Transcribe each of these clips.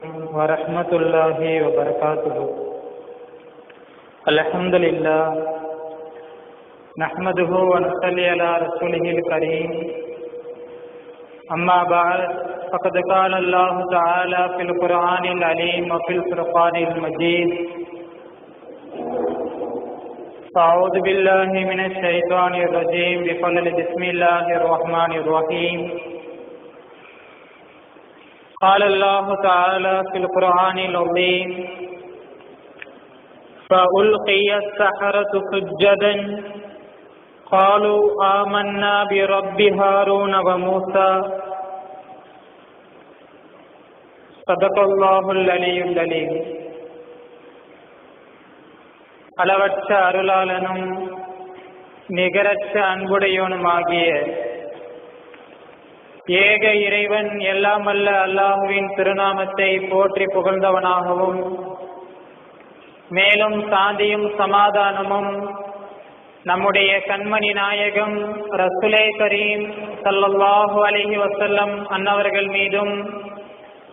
ورحمة الله وبركاته الحمد لله نحمده ونصلي على رسوله الكريم أما بعد، فقد قال الله تعالى في القرآن العليم وفي الفرقان المجيد أعوذ بالله من الشيطان الرجيم بفضل بسم الله الرحمن الرحيم قال الله تعالى في القرآن العظيم فألقي السحرة سجدا قالوا آمنا برب هارون وموسى صدق الله العلي العليم அளவற்ற அருளாளனும் நிகரற்ற அன்புடையவனுமாகிய ஏக இறைவன் எல்லாம் அல்ல அல்லாஹுவின் திருநாமத்தை போற்றி புகழ்ந்தவனாகவும் மேலும் சாந்தியும் சமாதானமும் நம்முடைய கண்மணி நாயகம் ரசுலே கரீம் சல்லல்லாஹு அலைஹி வசல்லம் அன்னவர்கள் மீதும்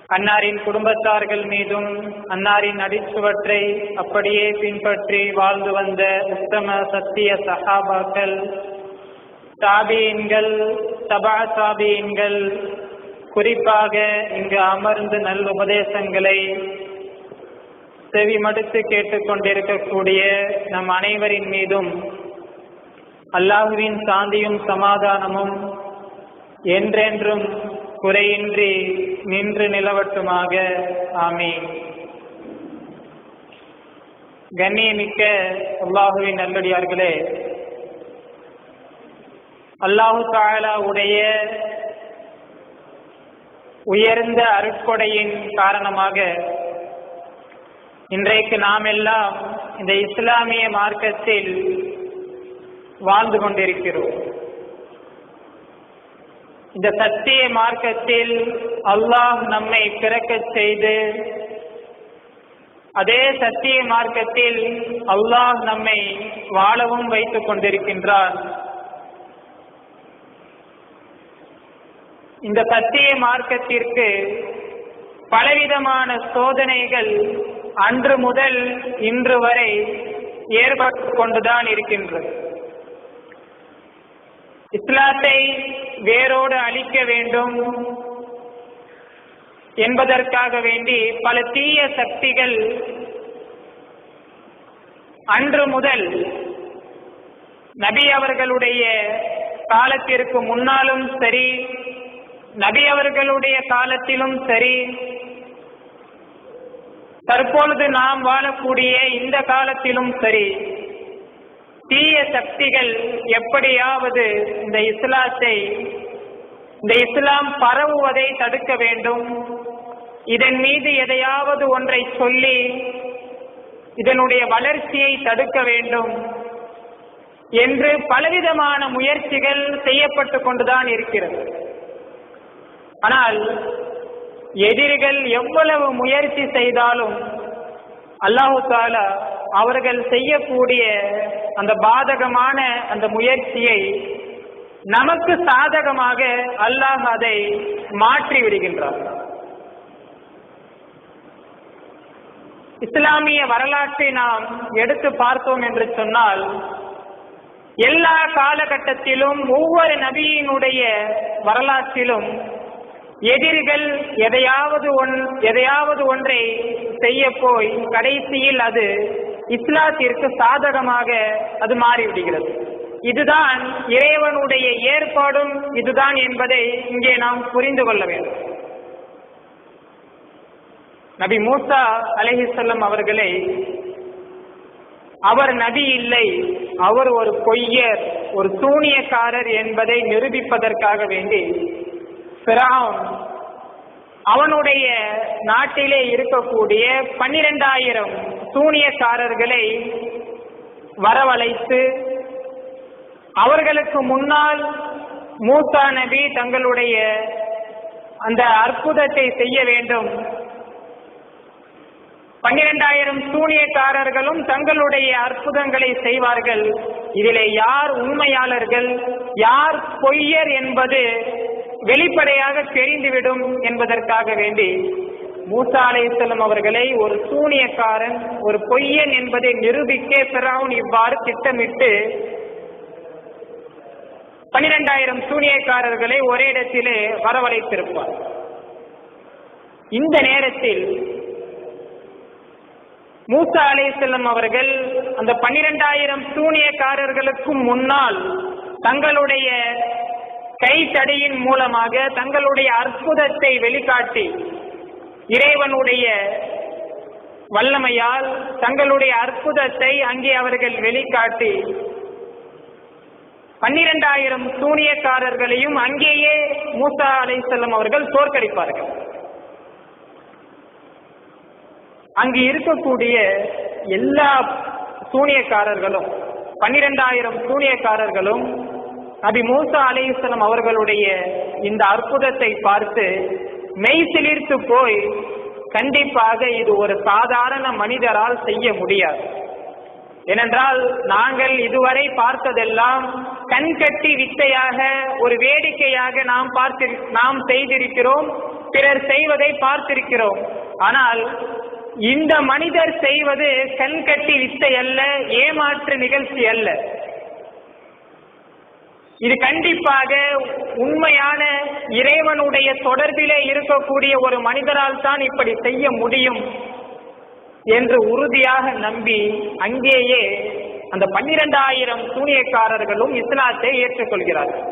அன்னாரின் குடும்பத்தார்கள் மீதும் அன்னாரின் அடிச்சுவற்றை அப்படியே பின்பற்றி வாழ்ந்து வந்த உத்தம சத்திய சஹாபாக்கள் தாபியன்கள் தபா தாபியன்கள் குறிப்பாக இங்கு அமர்ந்து நல் உபதேசங்களை செவி மடுத்து கேட்டுக்கொண்டிருக்கக்கூடிய நம் அனைவரின் மீதும் அல்லாஹுவின் சாந்தியும் சமாதானமும் என்றென்றும் குறையின்றி நின்று நிலவட்டுமாக. ஆமே கண்ணியமிக்க அல்லாஹுவின் நல்லடியார்களே அல்லாஹு தாலா உடைய உயர்ந்த அருட்கொடையின் காரணமாக இன்றைக்கு நாம் எல்லாம் இந்த இஸ்லாமிய மார்க்கத்தில் வாழ்ந்து கொண்டிருக்கிறோம். இந்த சத்திய மார்க்கத்தில் அல்லாஹ் நம்மை பிறக்க செய்து அதே சத்திய மார்க்கத்தில் அல்லாஹ் நம்மை வாழவும் வைத்துக் கொண்டிருக்கின்றான். இந்த சத்திய மார்க்கத்திற்கு பலவிதமான சோதனைகள் அன்று முதல் இன்று வரை ஏற்பட்டு கொண்டுதான் இருக்கின்றது. இஸ்லாத்தை வேரோடு அழிக்க வேண்டும் என்பதற்காக வேண்டி பல தீய சக்திகள் அன்று முதல் நபி அவர்களுடைய காலத்திற்கு முன்னாலும் சரி நபி அவர்களுடைய காலத்திலும் சரி தற்பொழுது நாம் வாழக்கூடிய இந்த காலத்திலும் சரி தீய சக்திகள் எப்படியாவது இந்த இஸ்லாத்தை இந்த இஸ்லாம் பரவுவதை தடுக்க வேண்டும். இதன் மீது எதையாவது ஒன்றை சொல்லி இதனுடைய வளர்ச்சியை தடுக்க வேண்டும் என்று பலவிதமான முயற்சிகள் செய்யப்பட்டு கொண்டுதான் இருக்கிறது. ஆனால் எதிரிகள் எவ்வளவு முயற்சி செய்தாலும் அல்லாஹு தாலா அவர்கள் செய்யக்கூடிய அந்த பாதகமான அந்த முயற்சியை நமக்கு சாதகமாக அல்லாஹ் அதை மாற்றி விடுகின்றார் இஸ்லாமிய வரலாற்றை நாம் எடுத்து பார்த்தோம் என்று சொன்னால் எல்லா காலகட்டத்திலும் ஒவ்வொரு நபியினுடைய வரலாற்றிலும் எதிரிகள் எதையாவது ஒன் எதையாவது ஒன்றை செய்ய போய் கடைசியில் அது இஸ்லாத்திற்கு சாதகமாக அது மாறிவிடுகிறது. இதுதான் இறைவனுடைய ஏற்பாடும் இதுதான் என்பதை இங்கே நாம் புரிந்து கொள்ள வேண்டும். நபி மூசா அலஹிசல்லம் அவர்களை அவர் நபி இல்லை அவர் ஒரு பொய்யர் ஒரு சூனியக்காரர் என்பதை நிரூபிப்பதற்காக வேண்டி பிரான் அவனுடைய நாட்டிலே இருக்கக்கூடிய பன்னிரெண்டாயிரம் சூனியக்காரர்களை வரவழைத்து அவர்களுக்கு முன்னால் மூசா நபி தங்களுடைய அந்த அற்புதத்தை செய்ய வேண்டும். பன்னிரெண்டாயிரம் சூனியக்காரர்களும் தங்களுடைய அற்புதங்களை செய்வார்கள். இதிலே யார் உண்மையாளர்கள் யார் பொய்யர் என்பது வெளிப்படையாக தெரிந்துவிடும் என்பதற்காக வேண்டி மூசா அலைஹிஸ்ஸலாம் அவர்களை ஒரு சூனியக்காரன் ஒரு பொய்யன் என்பதை நிரூபிக்க பிறவுன் இவ்வாறு திட்டமிட்டு பனிரெண்டாயிரம் சூனியக்காரர்களை ஒரே இடத்திலே வரவழைத்திருப்பார். இந்த நேரத்தில் மூசா அலைஹிஸ்ஸலாம் அவர்கள் அந்த பன்னிரெண்டாயிரம் சூனியக்காரர்களுக்கும் முன்னால் தங்களுடைய கை தடையின் மூலமாக தங்களுடைய அற்புதத்தை வெளிக்காட்டி இறைவனுடைய வல்லமையால் தங்களுடைய அற்புதத்தை அங்கே அவர்கள் வெளிக்காட்டி பன்னிரெண்டாயிரம் சூனியக்காரர்களையும் அங்கேயே மூசா செல்லம் அவர்கள் தோற்கடிப்பார்கள். அங்கு இருக்கக்கூடிய எல்லா சூனியக்காரர்களும் பன்னிரெண்டாயிரம் சூனியக்காரர்களும் நபி மூசா அலைஹிஸ்ஸலாம் அவர்களுடைய இந்த அற்புதத்தை பார்த்து மெய் சிலிர்த்து போய் கண்டிப்பாக இது ஒரு சாதாரண மனிதரால் செய்ய முடியாது. ஏனென்றால் நாங்கள் இதுவரை பார்த்ததெல்லாம் கண்கட்டி வித்தையாக ஒரு வேடிக்கையாக நாம் பார்த்து நாம் செய்திருக்கிறோம் பிறர் செய்வதை பார்த்திருக்கிறோம். ஆனால் இந்த மனிதர் செய்வது கண்கட்டி வித்தை அல்ல ஏமாற்று நிகழ்ச்சி அல்ல. இது கண்டிப்பாக உண்மையான இறைவனுடைய தொடர்பிலே இருக்கக்கூடிய ஒரு மனிதரால் தான் இப்படி செய்ய முடியும் என்று உறுதியாக நம்பி அங்கேயே அந்த பன்னிரெண்டாயிரம் சூனியக்காரர்களும் இஸ்லாத்தை ஏற்றுக்கொள்கிறார்கள்.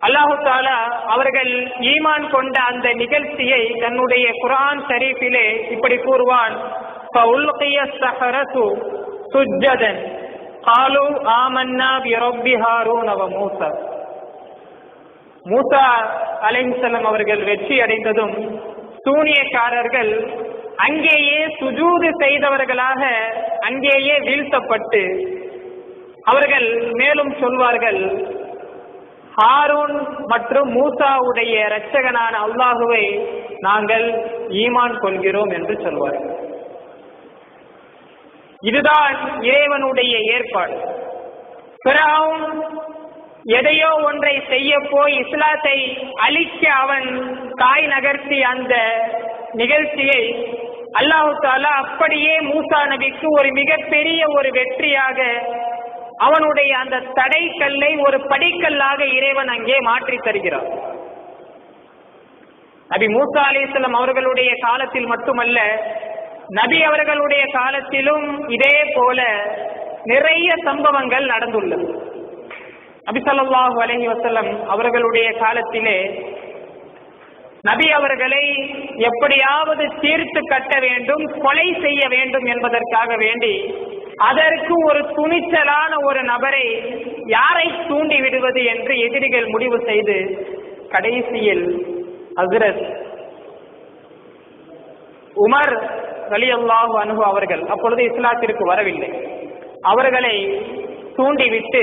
அல்லாஹு தாலா அவர்கள் ஈமான் கொண்ட அந்த நிகழ்ச்சியை தன்னுடைய குரான் ஷரீஃபிலே இப்படி கூறுவான் காலு ஆமன்னா பிரப்பி ஹாரூன் அவ மூசா மூசா அலைசலம் அவர்கள் வெற்றி அடைந்ததும் சூனியக்காரர்கள் அங்கேயே சுஜூது செய்தவர்களாக அங்கேயே வீழ்த்தப்பட்டு அவர்கள் மேலும் சொல்வார்கள் ஹாரூன் மற்றும் மூசாவுடைய இரட்சகனான அல்லாஹுவை நாங்கள் ஈமான் கொள்கிறோம் என்று சொல்வார்கள். இதுதான் இறைவனுடைய ஏற்பாடு. பிறவும் எதையோ ஒன்றை செய்ய போய் இஸ்லாத்தை அழிக்க அவன் தாய் நகர்த்தி அந்த நிகழ்ச்சியை அல்லாஹு தாலா அப்படியே மூசா நபிக்கு ஒரு மிகப்பெரிய ஒரு வெற்றியாக அவனுடைய அந்த தடைக்கல்லை ஒரு படிக்கல்லாக இறைவன் அங்கே மாற்றி தருகிறார் நபி மூசா அலிஸ்லாம் அவர்களுடைய காலத்தில் மட்டுமல்ல நபி அவர்களுடைய காலத்திலும் இதே போல நிறைய சம்பவங்கள் நடந்துள்ளது. நபி அலஹி வசல்லம் அவர்களுடைய காலத்திலே நபி அவர்களை எப்படியாவது தீர்த்து கட்ட வேண்டும் கொலை செய்ய வேண்டும் என்பதற்காக வேண்டி அதற்கு ஒரு துணிச்சலான ஒரு நபரை யாரை தூண்டி விடுவது என்று எதிரிகள் முடிவு செய்து கடைசியில் அசரத் உமர் ரலியல்லாஹு அனுபவ அவர்கள் அப்பொழுது இஸ்லாத்திற்கு வரவில்லை. அவர்களை தூண்டிவிட்டு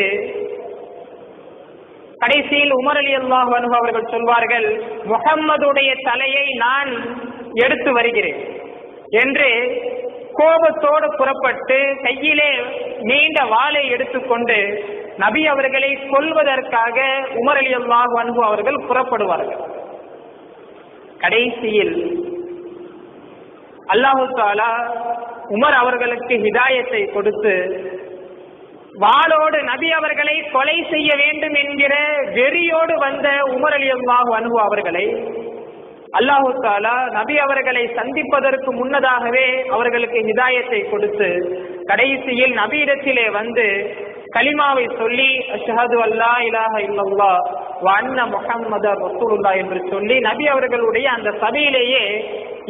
கடைசியில் உமர் அலி அல்லாஹ் அன்ஹு அவர்கள் சொல்வார்கள் முகம்மதுடைய தலையை நான் எடுத்து வருகிறேன் என்று கோபத்தோடு புறப்பட்டு கையிலே நீண்ட வாளை எடுத்துக்கொண்டு நபி அவர்களை கொல்வதற்காக உமர் அலி அல்லாஹ் அன்ஹு அவர்கள் புறப்படுவார்கள். கடைசியில் அல்லாஹு தாலா உமர் அவர்களுக்கு ஹிதாயத்தை கொடுத்து வாளோடு நபி அவர்களை கொலை செய்ய வேண்டும் என்கிற வெறியோடு வந்த உமர் அலி அல்லாஹு அனுபு அவர்களை அல்லாஹு தாலா நபி அவர்களை சந்திப்பதற்கு முன்னதாகவே அவர்களுக்கு ஹிதாயத்தை கொடுத்து கடைசியில் நபியிடத்திலே வந்து கலிமாவை சொல்லி அஷஹது அல்லா இலாஹ இல்லல்லா வண்ண அன்ன ரசூலுல்லா என்று சொல்லி நபி அவர்களுடைய அந்த சபையிலேயே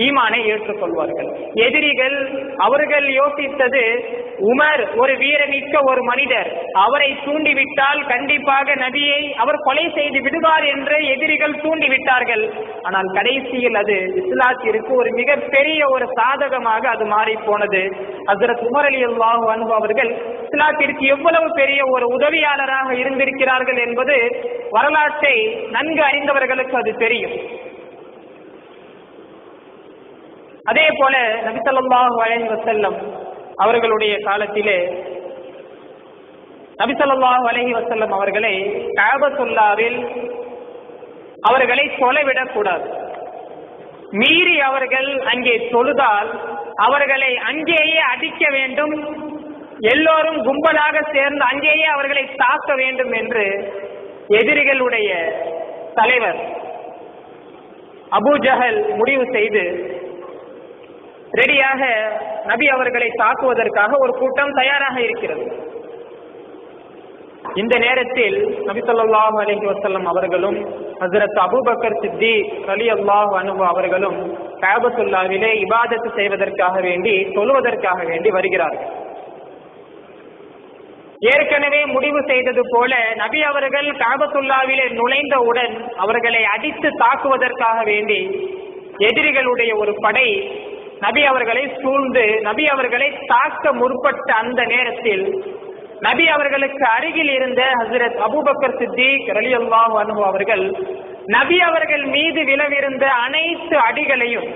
ஈமானை ஏற்றுக்கொள்வார்கள் எதிரிகள் அவர்கள் யோசித்தது உமர் ஒரு வீரமிக்க ஒரு மனிதர். அவரை தூண்டிவிட்டால் கண்டிப்பாக நபியை அவர் கொலை செய்து விடுவார் என்று எதிரிகள் தூண்டிவிட்டார்கள். ஆனால் கடைசியில் அது இஸ்லாத்திற்கு ஒரு மிகப்பெரிய ஒரு சாதகமாக அது மாறி போனது. அசரத் உமர் அலி அல்லாஹு அன்பு அவர்கள் இஸ்லாத்திற்கு எவ்வளவு பெரிய ஒரு உதவியாளராக இருந்திருக்கிறார்கள் என்பது வரலாற்றை நன்கு அறிந்தவர்களுக்கு அது தெரியும். அதே போல நபிசல்லாஹு அலஹி வசல்லம் அவர்களுடைய காலத்திலே நபிசல்லாஹு அலஹி வசல்லம் அவர்களை காபத்துல்லாவில் அவர்களை கொலைவிடக் கூடாது. மீறி அவர்கள் அங்கே தொழுதால் அவர்களை அங்கேயே அடிக்க வேண்டும். எல்லோரும் கும்பலாக சேர்ந்து அங்கேயே அவர்களை தாக்க வேண்டும் என்று எதிரிகளுடைய தலைவர் அபு ஜஹல் முடிவு செய்து ரெடியாக நபி அவர்களை தாக்குவதற்காக ஒரு கூட்டம் தயாராக இருக்கிறது. இந்த நேரத்தில் நபி ஸல்லல்லாஹு அலஹி வசல்லம் அவர்களும் ஹசரத் அபுபக்கர் சித்தி அலி அல்லாஹ் அனுபு அவர்களும் காபத்துல்லாவிலே இபாதத்து செய்வதற்காக வேண்டி தொழுவதற்காக வேண்டி வருகிறார்கள். ஏற்கனவே முடிவு செய்தது போல நபி அவர்கள் காபத்துல்லாவிலே நுழைந்தவுடன் அவர்களை அடித்து தாக்குவதற்காக வேண்டி எதிரிகளுடைய ஒரு படை நபி அவர்களை சூழ்ந்து நபி அவர்களை தாக்க முற்பட்ட அந்த நேரத்தில் நபி அவர்களுக்கு அருகில் இருந்த ஹசரத் அபூபக்கர் சித்திக் ரலியல்லாஹு அனுபவ அவர்கள் நபி அவர்கள் மீது விழவிருந்த அனைத்து அடிகளையும்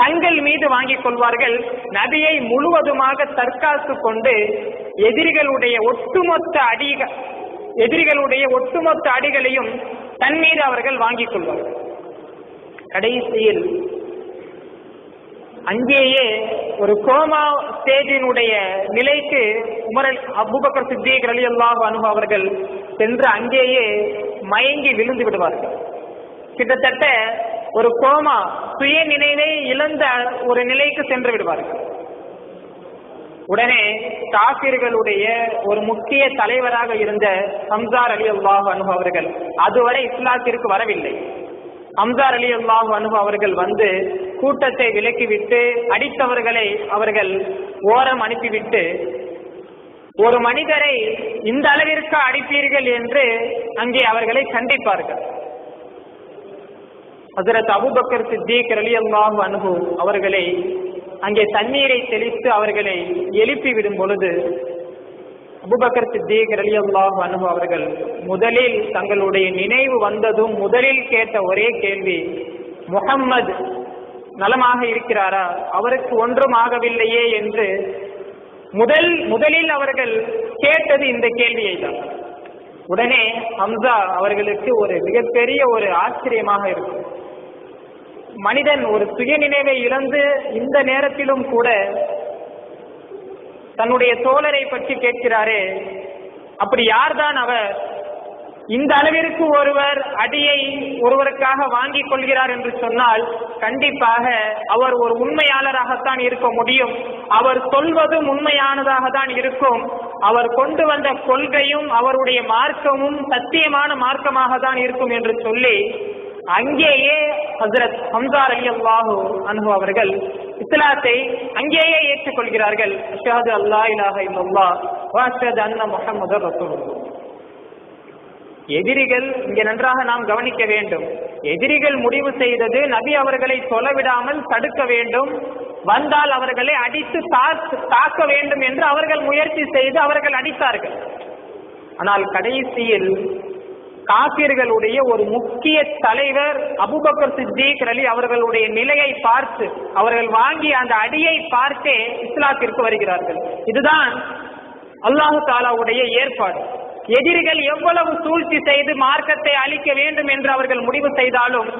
தங்கள் மீது வாங்கிக் கொள்வார்கள். நபியை முழுவதுமாக தற்காத்து கொண்டு எதிரிகளுடைய ஒட்டுமொத்த அடிக எதிரிகளுடைய ஒட்டுமொத்த அடிகளையும் தன் மீது அவர்கள் வாங்கிக் கொள்வார்கள். கடைசியில் அங்கேயே ஒரு கோமா ஸ்டேஜினுடைய நிலைக்கு உமரல் அபுபக்கர் சித்திக் அலி அல்லாஹ் அனுபவ அவர்கள் சென்று அங்கேயே மயங்கி விழுந்து விடுவார்கள். கிட்டத்தட்ட ஒரு கோமா சுய நினைவை இழந்த ஒரு நிலைக்கு சென்று விடுவார்கள். உடனே காபிர்களுடைய ஒரு முக்கிய தலைவராக இருந்த ஹம்சார் அலி அல்லாஹ் அனு அவர்கள் அதுவரை இஸ்லாத்திற்கு வரவில்லை. அம்சார் அலி அல்லாஹ் அனுபவ அவர்கள் வந்து கூட்டத்தை விலக்கிவிட்டு அடித்தவர்களை அவர்கள் ஓரம் அனுப்பிவிட்டு ஒரு மனிதரை இந்த அளவிற்கு அடிப்பீர்கள் என்று அங்கே அவர்களை கண்டிப்பார்கள். ஹசரத் அபுபக்கர் சித்திக் அலி அல்லாஹ் அனுபவம் அவர்களை அங்கே தண்ணீரை தெளித்து அவர்களை எழுப்பி விடும் பொழுது அபுபக்கர் சித்திக் அலி அல்லாஹ் அனுகு அவர்கள் முதலில் தங்களுடைய நினைவு வந்ததும் முதலில் கேட்ட ஒரே கேள்வி முகம்மது நலமாக இருக்கிறாரா? அவருக்கு ஒன்றும் ஆகவில்லையே என்று முதல் முதலில் அவர்கள் கேட்டது இந்த கேள்வியை தான் உடனே ஹம்சா அவர்களுக்கு ஒரு மிகப்பெரிய ஒரு ஆச்சரியமாக இருக்கும். மனிதன் ஒரு சுயநினைவை இழந்து இந்த நேரத்திலும் கூட தன்னுடைய தோழரை பற்றி கேட்கிறாரே. அப்படி யார்தான் அவர்? இந்த அளவிற்கு ஒருவர் அடியை ஒருவருக்காக வாங்கிக் கொள்கிறார் என்று சொன்னால் கண்டிப்பாக அவர் ஒரு உண்மையாளராகத்தான் இருக்க முடியும். அவர் சொல்வதும் உண்மையானதாக தான் இருக்கும். அவர் கொண்டு வந்த கொள்கையும் அவருடைய மார்க்கமும் சத்தியமான மார்க்கமாக தான் இருக்கும் என்று சொல்லி அங்கேயே ஹசரத் ஹம்சார் அலி அல்லாஹு அன்பு அவர்கள் இஸ்லாத்தை அங்கேயே ஏற்றுக்கொள்கிறார்கள். அஷாது அல்லா இலாக இல்லல்லா வாஷது அண்ணா முகமது ரசூலுல்லாஹ். எதிரிகள் இங்கே நன்றாக நாம் கவனிக்க வேண்டும். எதிரிகள் முடிவு செய்தது நபி அவர்களை சொல்ல விடாமல் தடுக்க வேண்டும். வந்தால் அவர்களை அடித்து தாக்க வேண்டும் என்று அவர்கள் முயற்சி செய்து அவர்கள் அடித்தார்கள். ஆனால் கடைசியில் காபிர்களுடைய ஒரு முக்கிய தலைவர் அபுபக்கர் சித்திக் அலி அவர்களுடைய நிலையை பார்த்து அவர்கள் வாங்கிய அந்த அடியை பார்த்தே இஸ்லாத்திற்கு வருகிறார்கள். இதுதான் அல்லாஹு தாலாவுடைய ஏற்பாடு. எதிரிகள் எவ்வளவு சூழ்ச்சி செய்து மார்க்கத்தை அழிக்க வேண்டும் என்று அவர்கள் முடிவு செய்தாலும்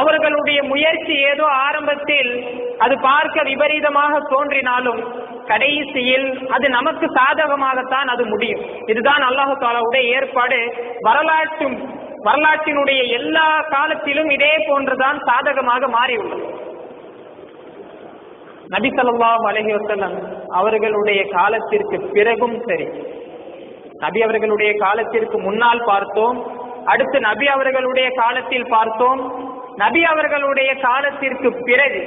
அவர்களுடைய முயற்சி ஏதோ ஆரம்பத்தில் அது பார்க்க விபரீதமாக தோன்றினாலும் கடைசியில் அது நமக்கு சாதகமாகத்தான் அது முடியும். இதுதான் அல்லாஹு தாலாவுடைய ஏற்பாடு. வரலாற்று வரலாற்றினுடைய எல்லா காலத்திலும் இதே போன்றுதான் சாதகமாக மாறியுள்ளது. நபி ஸல்லல்லாஹு அலைஹி வஸல்லம் அவர்களுடைய காலத்திற்கு பிறகும் சரி. நபி அவர்களுடைய காலத்திற்கு முன்னால் பார்த்தோம். அடுத்து நபி அவர்களுடைய காலத்தில் பார்த்தோம். நபி அவர்களுடைய காலத்திற்கு பிறகு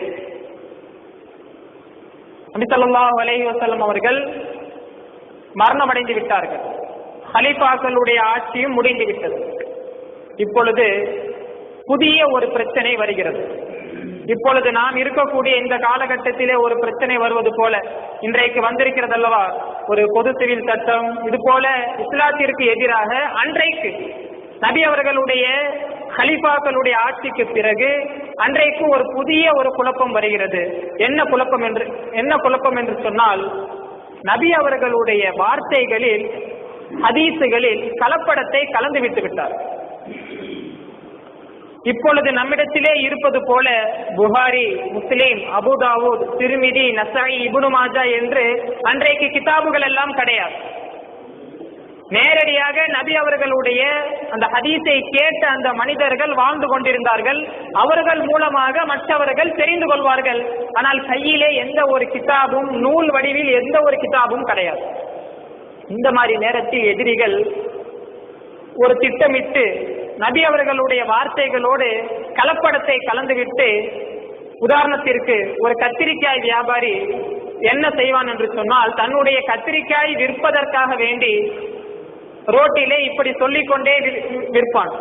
நபிசல்லா ஸல்லல்லாஹு வசலம் அவர்கள் மரணமடைந்து விட்டார்கள். ஹலிஃபாக்களுடைய ஆட்சியும் முடிந்து விட்டது. இப்பொழுது புதிய ஒரு பிரச்சனை வருகிறது. இப்பொழுது நாம் இருக்கக்கூடிய இந்த காலகட்டத்திலே ஒரு பிரச்சனை வருவது போல இன்றைக்கு வந்திருக்கிறது அல்லவா ஒரு பொது சிவில் சட்டம் இது போல இஸ்லாத்திற்கு எதிராக அன்றைக்கு நபி அவர்களுடைய ஹலிஃபாக்களுடைய ஆட்சிக்கு பிறகு அன்றைக்கு ஒரு புதிய ஒரு குழப்பம் வருகிறது. என்ன குழப்பம் என்று என்ன குழப்பம் என்று சொன்னால் நபி அவர்களுடைய வார்த்தைகளில் ஹதீசுகளில் கலப்படத்தை கலந்து விட்டு விட்டார். இப்பொழுது நம்மிடத்திலே இருப்பது போல புகாரி முஸ்லீம் அபுதாவூத் திருமிதி நசாயி இபுனு மாஜா என்று அன்றைக்கு கிதாபுகள் எல்லாம் கிடையாது. நேரடியாக நபி அவர்களுடைய அந்த ஹதீஸை கேட்ட அந்த மனிதர்கள் வாழ்ந்து கொண்டிருந்தார்கள். அவர்கள் மூலமாக மற்றவர்கள் தெரிந்து கொள்வார்கள். ஆனால் கையிலே எந்த ஒரு கிதாபும் நூல் வடிவில் எந்த ஒரு கிதாபும் கிடையாது. இந்த மாதிரி நேரத்தில் எதிரிகள் ஒரு திட்டமிட்டு நபி அவர்களுடைய வார்த்தைகளோடு கலப்படத்தை கலந்துவிட்டு உதாரணத்திற்கு ஒரு கத்திரிக்காய் வியாபாரி என்ன செய்வான் என்று சொன்னால் தன்னுடைய கத்திரிக்காய் விற்பதற்காக வேண்டி ரோட்டிலே இப்படி சொல்லிக்கொண்டே விற்பான்.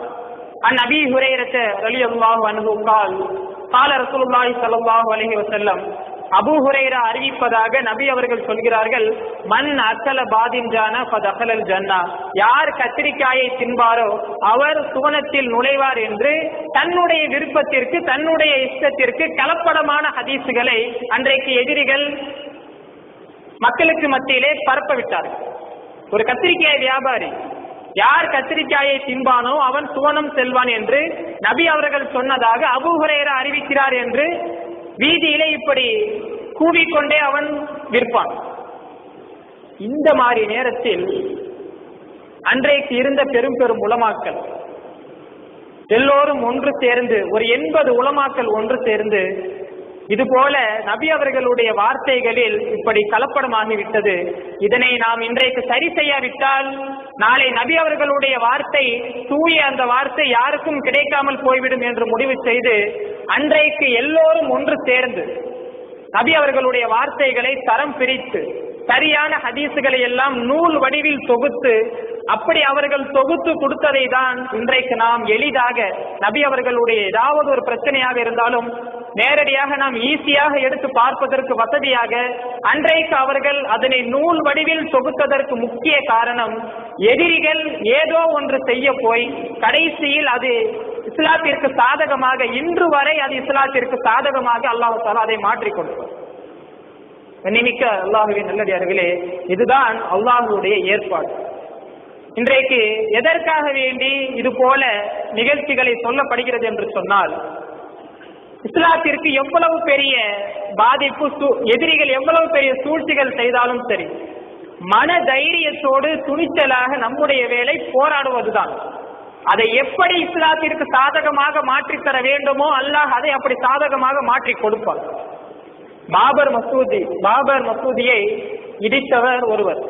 அன் அபி ஹுரைரத்த ரலியல்லாஹு அன்ஹு கால் கால ரசூலுல்லாஹி ஸல்லல்லாஹு அலைஹி வஸல்லம் அபு ஹுரைரா அறிவிப்பதாக நபி அவர்கள் சொல்கிறார்கள் மண் அசல பாதின்ஜான ஃபதகலல் ஜன்னா. யார் கத்திரிக்காயை தின்பாரோ அவர் சுவனத்தில் நுழைவார் என்று தன்னுடைய விருப்பத்திற்கு தன்னுடைய இஷ்டத்திற்கு கலப்படமான ஹதீஸுகளை அன்றைக்கு எதிரிகள் மக்களுக்கு மத்தியிலே பரப்பவிட்டார்கள் ஒரு கத்திரிக்காய் வியாபாரி. யார் கத்திரிக்காயை தின்பானோ அவன் சுவனம் செல்வான் என்று நபி அவர்கள் சொன்னதாக அபூ அறிவிக்கிறார் என்று வீதியிலே இப்படி கூவிக்கொண்டே அவன் விற்பான். இந்த மாதிரி நேரத்தில் அன்றைக்கு இருந்த பெரும் பெரும் உலமாக்கள் எல்லோரும் ஒன்று சேர்ந்து ஒரு எண்பது உலமாக்கள் ஒன்று சேர்ந்து இது போல நபி அவர்களுடைய வார்த்தைகளில் இப்படி கலப்படமாகிவிட்டது இதனை நாம் இன்றைக்கு சரி செய்யாவிட்டால் நாளை நபி அவர்களுடைய வார்த்தை தூய அந்த வார்த்தை யாருக்கும் கிடைக்காமல் போய்விடும் என்று முடிவு செய்து அன்றைக்கு எல்லோரும் ஒன்று சேர்ந்து நபி அவர்களுடைய வார்த்தைகளை தரம் பிரித்து சரியான ஹதீசுகளை எல்லாம் நூல் வடிவில் தொகுத்து அப்படி அவர்கள் தொகுத்து கொடுத்ததை தான் இன்றைக்கு நாம் எளிதாக நபி அவர்களுடைய ஏதாவது ஒரு பிரச்சனையாக இருந்தாலும் நேரடியாக நாம் ஈஸியாக எடுத்து பார்ப்பதற்கு வசதியாக அன்றைக்கு அவர்கள் அதனை நூல் வடிவில் தொகுத்ததற்கு முக்கிய காரணம் எதிரிகள் ஏதோ ஒன்று செய்ய போய் கடைசியில் அது இஸ்லாத்திற்கு சாதகமாக இன்று வரை அது இஸ்லாத்திற்கு சாதகமாக அல்லாஹ் தாலா அதை மாற்றிக் கொடுப்பார் கண்ணிமிக்க அல்லாஹுவின் நல்லடியார்களே இதுதான் அல்லாஹுடைய ஏற்பாடு. இன்றைக்கு எதற்காக வேண்டி இது போல நிகழ்ச்சிகளை சொல்லப்படுகிறது என்று சொன்னால் இஸ்லாத்திற்கு எவ்வளவு பெரிய பாதிப்பு எதிரிகள் எவ்வளவு பெரிய சூழ்ச்சிகள் செய்தாலும் சரி மன தைரியத்தோடு துணிச்சலாக நம்முடைய வேலை போராடுவதுதான். அதை எப்படி இஸ்லாத்திற்கு சாதகமாக மாற்றி தர வேண்டுமோ அல்லாஹ் அதை அப்படி சாதகமாக மாற்றி கொடுப்பார் பாபர் மசூதி பாபர் மசூதியை இடித்தவர் ஒருவர்.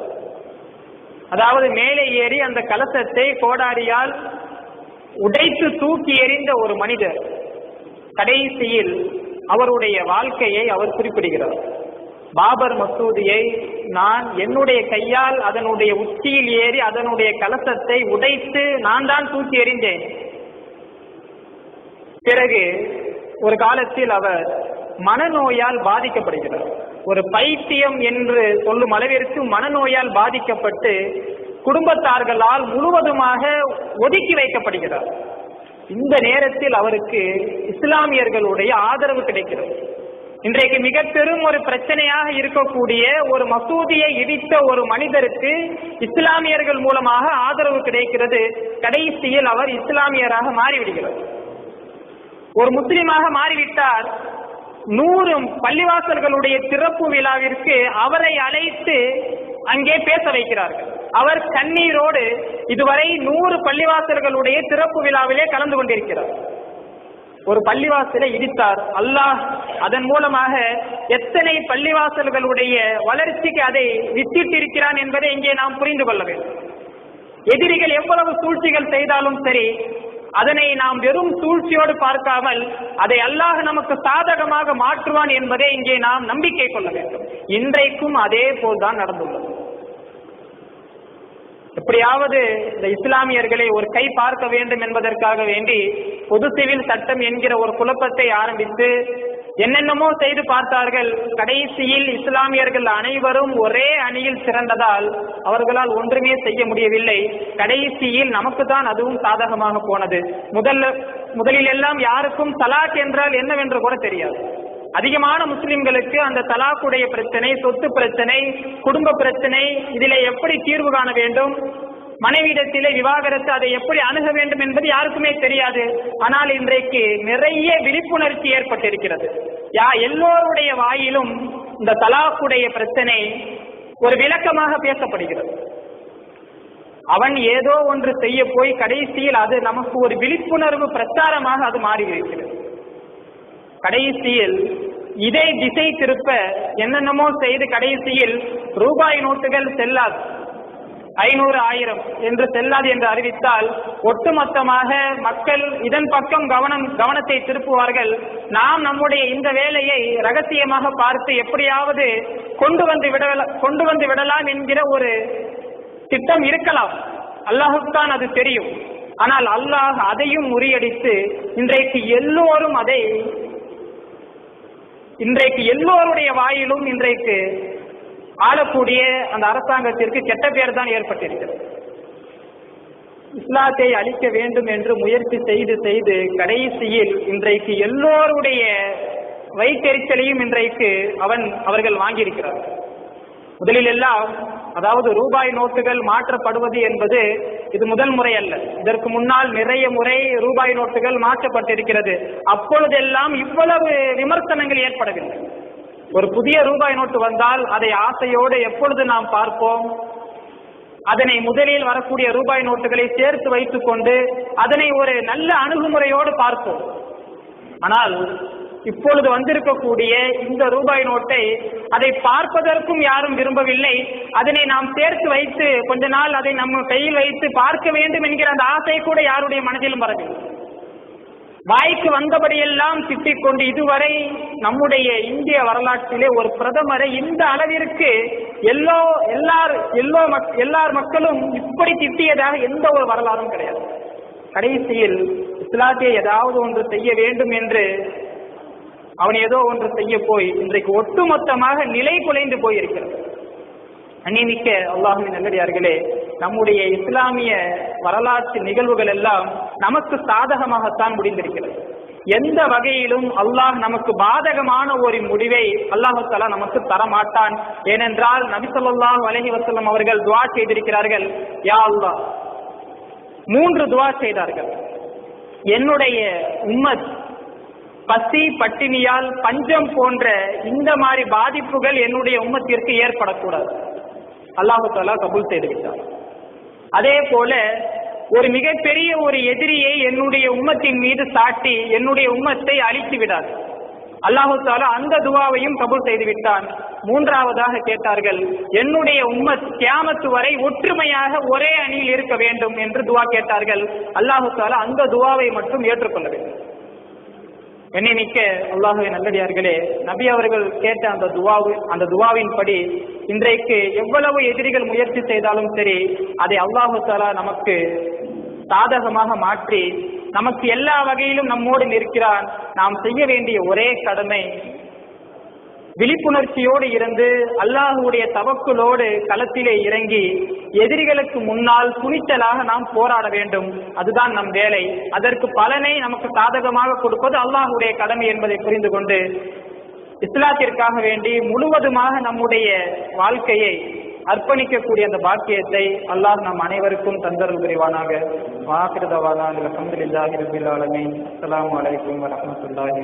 அதாவது மேலே ஏறி அந்த கலசத்தை கோடாரியால் உடைத்து தூக்கி எறிந்த ஒரு மனிதர் கடைசியில் அவருடைய வாழ்க்கையை அவர் குறிப்பிடுகிறார். பாபர் மசூதியை நான் என்னுடைய கையால் அதனுடைய உச்சியில் ஏறி அதனுடைய கலசத்தை உடைத்து நான் தான் தூக்கி எறிந்தேன். பிறகு ஒரு காலத்தில் அவர் மனநோயால் பாதிக்கப்படுகிறார். ஒரு பைத்தியம் என்று சொல்லும் அளவிற்கு மனநோயால் பாதிக்கப்பட்டு குடும்பத்தார்களால் முழுவதுமாக ஒதுக்கி வைக்கப்படுகிறார். இந்த நேரத்தில் அவருக்கு இஸ்லாமியர்களுடைய ஆதரவு கிடைக்கிறது. இன்றைக்கு மிக பெரும் ஒரு பிரச்சனையாக இருக்கக்கூடிய ஒரு மசூதியை இடித்த ஒரு மனிதருக்கு இஸ்லாமியர்கள் மூலமாக ஆதரவு கிடைக்கிறது. கடைசியில் அவர் இஸ்லாமியராக மாறிவிடுகிறார். ஒரு முஸ்லிமாக மாறிவிட்டார். நூறு பள்ளிவாசல்களுடைய திறப்பு விழாவிற்கு அவரை அழைத்து அங்கே பேச வைக்கிறார்கள். அவர் கண்ணீரோடு இதுவரை நூறு பள்ளிவாசல்களுடைய திறப்பு விழாவிலே கலந்து கொண்டிருக்கிறார். ஒரு பள்ளிவாசலை இடித்தார். அல்லாஹ் அதன் மூலமாக எத்தனை பள்ளிவாசல்களுடைய வளர்ச்சிக்கு அதை வித்திட்டிருக்கிறான் என்பதை இங்கே நாம் புரிந்து கொள்ள வேண்டும். எதிரிகள் எவ்வளவு சூழ்ச்சிகள் செய்தாலும் சரி அதனை நாம் வெறும் சூழ்ச்சியோடு பார்க்காமல் அதை அல்லாஹ் நமக்கு சாதகமாக மாற்றுவான் என்பதை இங்கே நாம் நம்பிக்கை கொள்ள வேண்டும். இன்றைக்கும் அதே போல்தான் நடந்துள்ளது. எப்படியாவது இந்த இஸ்லாமியர்களை ஒரு கை பார்க்க வேண்டும் என்பதற்காக வேண்டி பொது சிவில் சட்டம் என்கிற ஒரு குழப்பத்தை ஆரம்பித்து என்னென்னமோ செய்து பார்த்தார்கள். கடைசியில் இஸ்லாமியர்கள் அனைவரும் ஒரே அணியில் சிறந்ததால் அவர்களால் ஒன்றுமே செய்ய முடியவில்லை. கடைசியில் நமக்கு தான் அதுவும் சாதகமாக போனது. முதல்ல முதலில் எல்லாம் யாருக்கும் தலாக் என்றால் என்னவென்று கூட தெரியாது. அதிகமான முஸ்லிம்களுக்கு அந்த தலாக்குடைய பிரச்சனை சொத்து பிரச்சனை குடும்ப பிரச்சனை இதில் எப்படி தீர்வு காண வேண்டும்? மனைவியிடத்திலே விவாகரத்து அதை எப்படி அணுக வேண்டும் என்பது யாருக்குமே தெரியாது. ஆனால் இன்றைக்கு நிறைய விழிப்புணர்ச்சி ஏற்பட்டிருக்கிறது. யா எல்லோருடைய வாயிலும் இந்த தலாக்குடைய பிரச்சனை ஒரு விளக்கமாக பேசப்படுகிறது. அவன் ஏதோ ஒன்று செய்ய போய் கடைசியில் அது நமக்கு ஒரு விழிப்புணர்வு பிரச்சாரமாக அது மாறி இருக்கிறது கடைசியில் இதை திசை திருப்ப என்னென்னமோ செய்து கடைசியில் ரூபாய் நோட்டுகள் செல்லாது. ஐநூறு ஆயிரம் என்று செல்லாது என்று அறிவித்தால் ஒட்டுமொத்தமாக மக்கள் இதன் பக்கம் கவனம் கவனத்தை திருப்புவார்கள். நாம் நம்முடைய இந்த வேலையை ரகசியமாக பார்த்து எப்படியாவது கொண்டு வந்து விட கொண்டு வந்து விடலாம் என்கிற ஒரு திட்டம் இருக்கலாம். அல்லாஹுத்தான் அது தெரியும். ஆனால் அல்லாஹ் அதையும் முறியடித்து இன்றைக்கு எல்லோரும் அதை இன்றைக்கு எல்லோருடைய வாயிலும் இன்றைக்கு ஆளக்கூடிய அந்த அரசாங்கத்திற்கு கெட்ட பெயர் தான் ஏற்பட்டிருக்கிறது. இஸ்லாத்தை அழிக்க வேண்டும் என்று முயற்சி செய்து செய்து கடைசியில் இன்றைக்கு எல்லோருடைய வைத்தெரிச்சலையும் இன்றைக்கு அவன் அவர்கள் வாங்கியிருக்கிறார். முதலில் எல்லாம் அதாவது ரூபாய் நோட்டுகள் மாற்றப்படுவது என்பது இது முதல் முறை அல்ல. இதற்கு முன்னால் நிறைய முறை ரூபாய் நோட்டுகள் மாற்றப்பட்டிருக்கிறது. அப்பொழுதெல்லாம் இவ்வளவு விமர்சனங்கள் ஏற்படவில்லை. ஒரு புதிய ரூபாய் நோட்டு வந்தால் அதை ஆசையோடு எப்பொழுது நாம் பார்ப்போம்? அதனை முதலில் வரக்கூடிய ரூபாய் நோட்டுகளை சேர்த்து வைத்துக் கொண்டு அதனை ஒரு நல்ல அணுகுமுறையோடு பார்ப்போம். ஆனால் இப்பொழுது வந்திருக்கக்கூடிய இந்த ரூபாய் நோட்டை அதை பார்ப்பதற்கும் யாரும் விரும்பவில்லை. அதனை நாம் சேர்த்து வைத்து கொஞ்ச நாள் அதை நம்ம கையில் வைத்து பார்க்க வேண்டும் என்கிற அந்த ஆசை கூட யாருடைய மனதிலும் வரவில்லை. வாய்க்கு வந்தபடியெல்லாம் திட்டிக் கொண்டு இதுவரை நம்முடைய இந்திய வரலாற்றிலே ஒரு பிரதமரை இந்த அளவிற்கு எல்லோ எல்லார் எல்லோ மக் எல்லார் மக்களும் இப்படி திட்டியதாக எந்த ஒரு வரலாறும் கிடையாது. கடைசியில் இஸ்லாத்திய ஏதாவது ஒன்று செய்ய வேண்டும் என்று அவன் ஏதோ ஒன்று செய்ய போய் இன்றைக்கு ஒட்டுமொத்தமாக நிலை குலைந்து போயிருக்கிறது அந்நிமிக்க அல்லாஹின் நல்லடியார்களே நம்முடைய இஸ்லாமிய வரலாற்று நிகழ்வுகள் எல்லாம் நமக்கு சாதகமாகத்தான் முடிந்திருக்கிறது. எந்த வகையிலும் அல்லாஹ் நமக்கு பாதகமான ஒரு முடிவை அல்லாஹாலா நமக்கு தரமாட்டான். ஏனென்றால் நபி ஸல்லல்லாஹு வசல்லம் அவர்கள் துவா செய்திருக்கிறார்கள் யா அல்லாஹ். மூன்று துவா செய்தார்கள். என்னுடைய உம்மத் பசி பட்டினியால் பஞ்சம் போன்ற இந்த மாதிரி பாதிப்புகள் என்னுடைய உம்மத்திற்கு ஏற்படக்கூடாது. அல்லாஹு தாலா கபூல் செய்து விட்டார் அதே போல ஒரு மிகப்பெரிய ஒரு எதிரியை என்னுடைய உம்மத்தின் மீது சாட்டி என்னுடைய உம்மத்தை அழித்து விடாது. அல்லாஹு தாலா அந்த துவாவையும் கபூல் செய்து விட்டான். மூன்றாவதாக கேட்டார்கள் என்னுடைய உம்மத் கியாமத்து வரை ஒற்றுமையாக ஒரே அணியில் இருக்க வேண்டும் என்று துவா கேட்டார்கள். அல்லாஹு தாலா அந்த துவாவை மட்டும் ஏற்றுக்கொள்ள வேண்டும். என்னை மிக்க அல்லாஹுவின் நல்லடியார்களே நபி அவர்கள் கேட்ட அந்த துவாவு அந்த துவாவின் படி இன்றைக்கு எவ்வளவு எதிரிகள் முயற்சி செய்தாலும் சரி அதை அல்லாஹு தாலா நமக்கு சாதகமாக மாற்றி நமக்கு எல்லா வகையிலும் நம்மோடு நிற்கிறான். நாம் செய்ய வேண்டிய ஒரே கடமை விழிப்புணர்ச்சியோடு இருந்து அல்லாஹுடைய தவக்குலோடு களத்திலே இறங்கி எதிரிகளுக்கு முன்னால் துணிச்சலாக நாம் போராட வேண்டும். அதுதான் நம் வேலை. அதற்கு பலனை நமக்கு சாதகமாக கொடுப்பது அல்லாஹுடைய கடமை என்பதை புரிந்து கொண்டு இஸ்லாத்திற்காக வேண்டி முழுவதுமாக நம்முடைய வாழ்க்கையை அர்ப்பணிக்கக்கூடிய அந்த பாக்கியத்தை அல்லாஹ் நம் அனைவருக்கும் தந்தரும் புரிவானாக. வாக்கிருதவானா அலமதுல்லாஹி ரபில் ஆலமீன். அஸ்ஸலாமு அலைக்கும் வரஹ்மத்துல்லாஹி